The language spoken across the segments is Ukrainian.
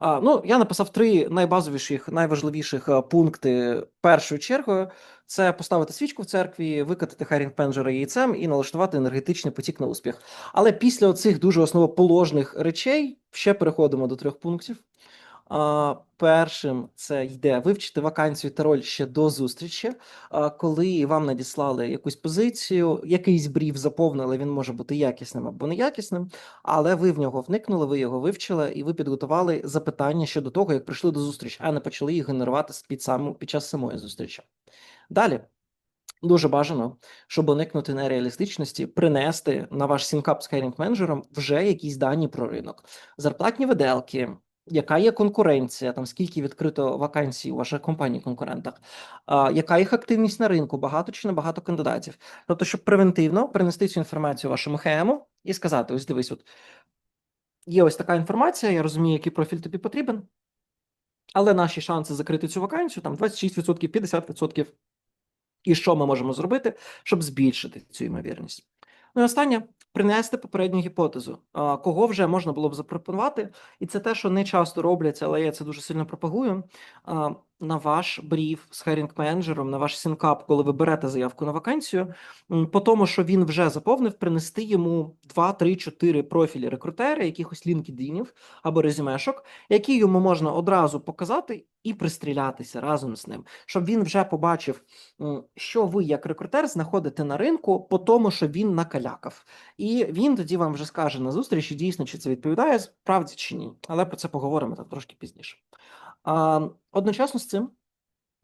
А, ну, я написав три найбазовіших, найважливіших е, пункти першою чергою. Це поставити свічку в церкві, викатати Харінг Пенджера яйцем і налаштувати енергетичний потік на успіх. Але після цих дуже основоположних речей ще переходимо до трьох пунктів. Першим це йде вивчити вакансію та роль ще до зустрічі. Коли вам надіслали якусь позицію, якийсь брів заповнили, він може бути якісним або неякісним, але ви в нього вникнули, ви його вивчили, і ви підготували запитання щодо того, як прийшли до зустрічі, а не почали їх генерувати під, саму, під час самої зустрічі. Далі. Дуже бажано, щоб уникнути нереалістичності, принести на ваш сінкап з хайрінг менеджером вже якісь дані про ринок, зарплатні виделки, яка є конкуренція, там скільки відкрито вакансій у ваших компаній конкурентах, яка їх активність на ринку, багато чи не багато кандидатів. Тобто, щоб превентивно принести цю інформацію вашому ХМу і сказати: ось дивись, от є ось така інформація, я розумію, який профіль тобі потрібен, але наші шанси закрити цю вакансію там 26%, 50%. І що ми можемо зробити, щоб збільшити цю ймовірність? Ну і останнє принести попередню гіпотезу, кого вже можна було б запропонувати, і це те, що не часто робляться, але я це дуже сильно пропагую. На ваш брів з хайрінг менеджером, на ваш сінкап, коли ви берете заявку на вакансію, по тому, що він вже заповнив, принести йому 2, 3, 4 профілі рекрутера, якихось лінкедінів або резюмешок, які йому можна одразу показати і пристрілятися разом з ним, щоб він вже побачив, що ви як рекрутер знаходите на ринку по тому, що він накалякав. І він тоді вам вже скаже на зустрічі, дійсно, чи це відповідає справді чи ні. Але про це поговоримо так трошки пізніше. А, одночасно з цим.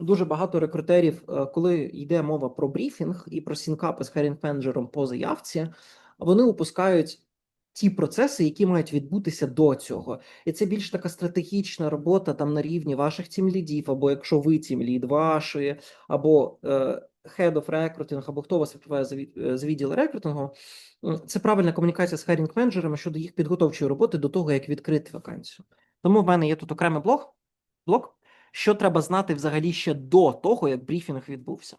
Дуже багато рекрутерів, е, коли йде мова про брифінг і про сінкапи з хайрінг менеджером по заявці, вони упускають ті процеси, які мають відбутися до цього. І це більш така стратегічна робота там на рівні ваших тімлідів, або якщо ви тімлід вашої, або е, head of recruiting, або хто вас відповідає за, е, за відділ рекрутингу. Це правильна комунікація з хайрінг менеджерами щодо їх підготовчої роботи до того, як відкрити вакансію. Тому в мене є тут окремий блог, блок, що треба знати взагалі ще до того, як брифінг відбувся.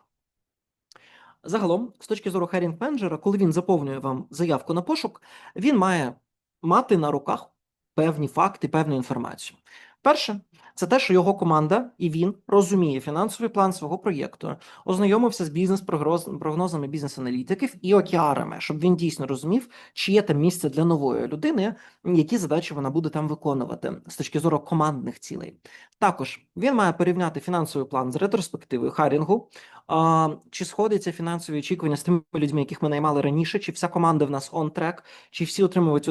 Загалом, з точки зору хайрінг менеджера, коли він заповнює вам заявку на пошук, він має мати на руках певні факти, певну інформацію. Перше, це те, що його команда і він розуміє фінансовий план свого проєкту, ознайомився з бізнес-прогнозами бізнес-аналітиків і океарами, щоб він дійсно розумів, чи є там місце для нової людини, які задачі вона буде там виконувати з точки зору командних цілей. Також він має порівняти фінансовий план з ретроспективою харінгу, а, чи сходяться фінансові очікування з тими людьми, яких ми наймали раніше, чи вся команда в нас on track, чи всі отримують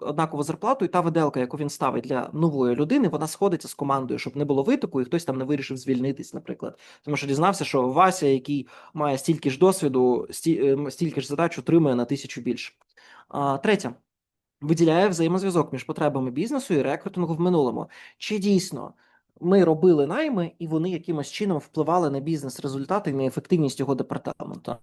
однакову зарплату, і та виделка, яку він ставить для нової людини, вона сходиться з командою, щоб не було витоку, і хтось там не вирішив звільнитись, наприклад. Тому що дізнався, що Вася, який має стільки ж досвіду, ем, стільки ж задач отримує на тисячу більше. А, третє. Виділяє взаємозв'язок між потребами бізнесу і рекрутингу в минулому. Чи дійсно ми робили найми, і вони якимось чином впливали на бізнес-результати і на ефективність його департаменту?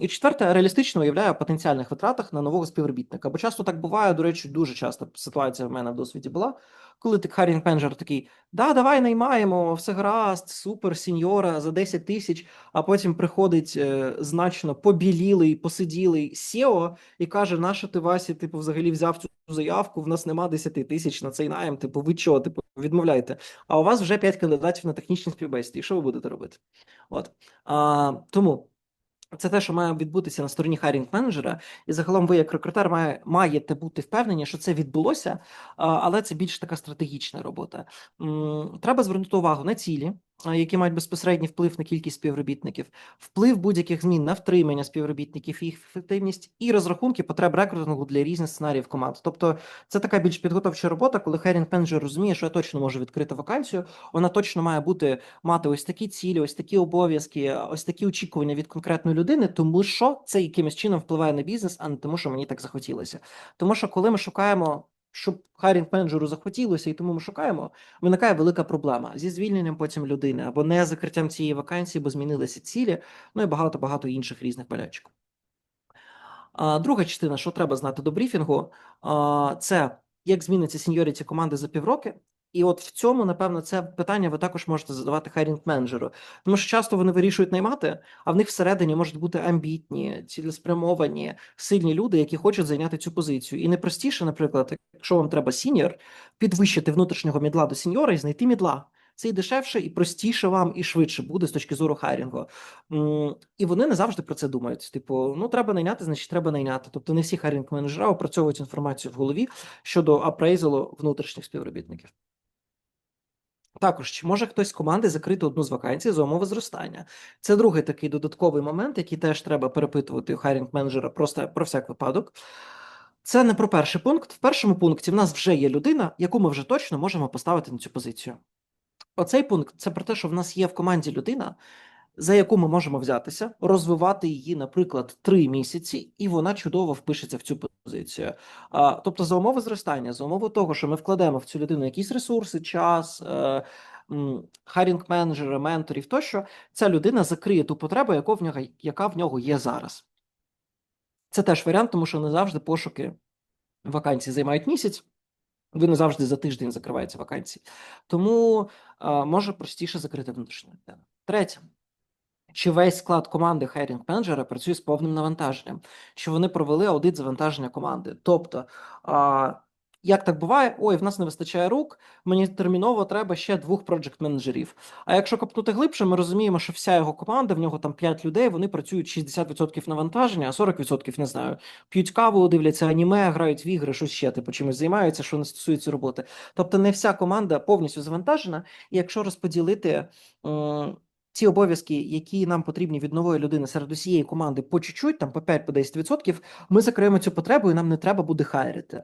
І четверте, реалістично уявляє потенціальних витратах на нового співробітника. Бо часто так буває, до речі, дуже часто ситуація в мене в досвіді була, коли ти харінг менеджер такий: да, давай наймаємо, все гаразд, супер, сіньора за 10 тисяч, а потім приходить е, значно побілілий, посиділий SEO і каже: наша ти Васі, типу, взагалі взяв цю заявку, в нас нема 10 тисяч на цей найм, типу, ви чого, типу, відмовляєте. А у вас вже 5 кандидатів на технічні співбесіді. Що ви будете робити? От. А, тому. Це те, що має відбутися на стороні хайрінг менеджера, і загалом ви, як рекрутер, має, маєте бути впевнені, що це відбулося, але це більш така стратегічна робота. Треба звернути увагу на цілі, які мають безпосередній вплив на кількість співробітників, вплив будь-яких змін на втримання співробітників, їх ефективність і розрахунки потреб рекрутингу для різних сценаріїв команд. Тобто, це така більш підготовча робота, коли хайрінг менеджер розуміє, що я точно можу відкрити вакансію. Вона точно має бути мати ось такі цілі, ось такі обов'язки, ось такі очікування від конкретної людини, тому що це якимось чином впливає на бізнес, а не тому, що мені так захотілося. Тому що коли ми шукаємо. Щоб хайрінг менеджеру захотілося, і тому ми шукаємо, виникає велика проблема зі звільненням потім людини або не закриттям цієї вакансії, бо змінилися цілі, ну і багато багато інших різних болячок. А, друга частина, що треба знати до брифінгу, це як зміниться сеньоріті команди за півроки, І от в цьому, напевно, це питання ви також можете задавати хайрінг менеджеру. Тому що часто вони вирішують наймати, а в них всередині можуть бути амбітні, цілеспрямовані, сильні люди, які хочуть зайняти цю позицію. І не простіше, наприклад, якщо вам треба сіньор, підвищити внутрішнього мідла до сіньора і знайти мідла. Це і дешевше, і простіше вам, і швидше буде з точки зору хайрінгу. І вони не завжди про це думають. Типу, ну треба найняти, значить треба найняти. Тобто не всі хайрінг менеджера опрацьовують інформацію в голові щодо апрейзалу внутрішніх співробітників. Також, чи може хтось з команди закрити одну з вакансій за умови зростання? Це другий такий додатковий момент, який теж треба перепитувати у хайрінг менеджера просто про всяк випадок. Це не про перший пункт. В першому пункті в нас вже є людина, яку ми вже точно можемо поставити на цю позицію. Оцей пункт це про те, що в нас є в команді людина, за яку ми можемо взятися, розвивати її, наприклад, три місяці, і вона чудово впишеться в цю позицію. А, тобто, за умови зростання, за умови того, що ми вкладемо в цю людину якісь ресурси, час. Е, Харінг менеджери, менторів тощо, ця людина закриє ту потребу, яка в нього, яка в нього є зараз. Це теж варіант, тому що не завжди пошуки вакансій займають місяць. Ви не завжди за тиждень закриваєте вакансії. Тому а, може простіше закрити внутрішню людину. Третє. Чи весь склад команди хайрінг менеджера працює з повним навантаженням? Чи вони провели аудит завантаження команди? Тобто, а, як так буває, ой, в нас не вистачає рук, мені терміново треба ще двох проджект менеджерів. А якщо копнути глибше, ми розуміємо, що вся його команда, в нього там 5 людей, вони працюють 60% навантаження, а 40% не знаю. П'ють каву, дивляться аніме, грають в ігри, щось ще типу чимось займаються, що не стосується роботи. Тобто, не вся команда повністю завантажена, і якщо розподілити. м, Ті обов'язки, які нам потрібні від нової людини серед усієї команди по чуть-чуть, там по 5-10%, ми закриємо цю потребу, і нам не треба буде хайрити.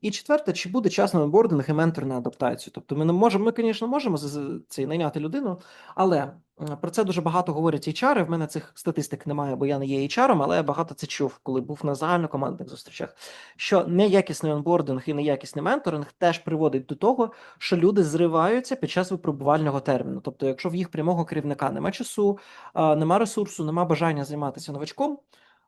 І четверте, чи буде час на онбординг і ментор на адаптацію? Тобто, ми не можемо, ми, звісно, можемо цей найняти людину, але про це дуже багато говорять HR. В мене цих статистик немає, бо я не є HR, але я багато це чув, коли був на загальнокомандних зустрічах. Що неякісний онбординг і неякісний менторинг теж приводить до того, що люди зриваються під час випробувального терміну. Тобто, якщо в їх прямого керівника нема часу, нема ресурсу, нема бажання займатися новачком.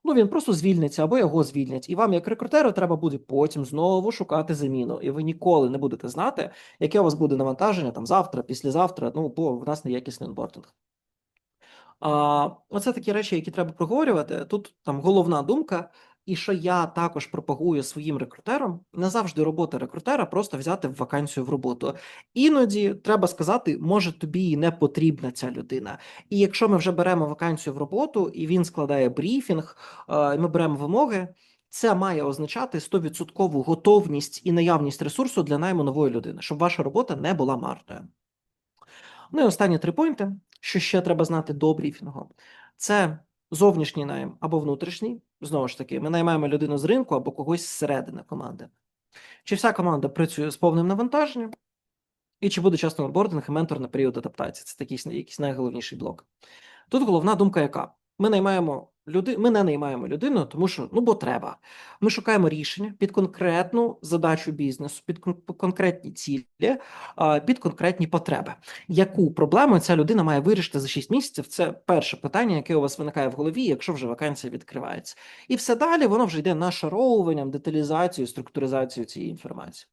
Ну, він просто звільниться або його звільнять, і вам, як рекрутеру, треба буде потім знову шукати заміну. І ви ніколи не будете знати, яке у вас буде навантаження там завтра, післязавтра. Ну, бо в нас неякісний онбординг. А, оце такі речі, які треба проговорювати. Тут там головна думка, і що я також пропагую своїм рекрутерам, не завжди робота рекрутера просто взяти в вакансію в роботу. Іноді треба сказати, може тобі і не потрібна ця людина. І якщо ми вже беремо вакансію в роботу, і він складає брифінг, е, і ми беремо вимоги. Це має означати 100% готовність і наявність ресурсу для найму нової людини, щоб ваша робота не була марною. Ну і останні три пойнти, що ще треба знати до брифінгу. Це зовнішній найм або внутрішній. Знову ж таки, ми наймаємо людину з ринку або когось зсередини команди. Чи вся команда працює з повним навантаженням? І чи буде часто онбординг і ментор на період адаптації? Це такий якийсь найголовніший блок. Тут головна думка яка? Ми наймаємо люди, ми не наймаємо людину, тому що ну бо треба. Ми шукаємо рішення під конкретну задачу бізнесу, під конкретні цілі, під конкретні потреби. Яку проблему ця людина має вирішити за 6 місяців? Це перше питання, яке у вас виникає в голові, якщо вже вакансія відкривається. І все далі воно вже йде нашаровуванням, деталізацією, структуризацією цієї інформації.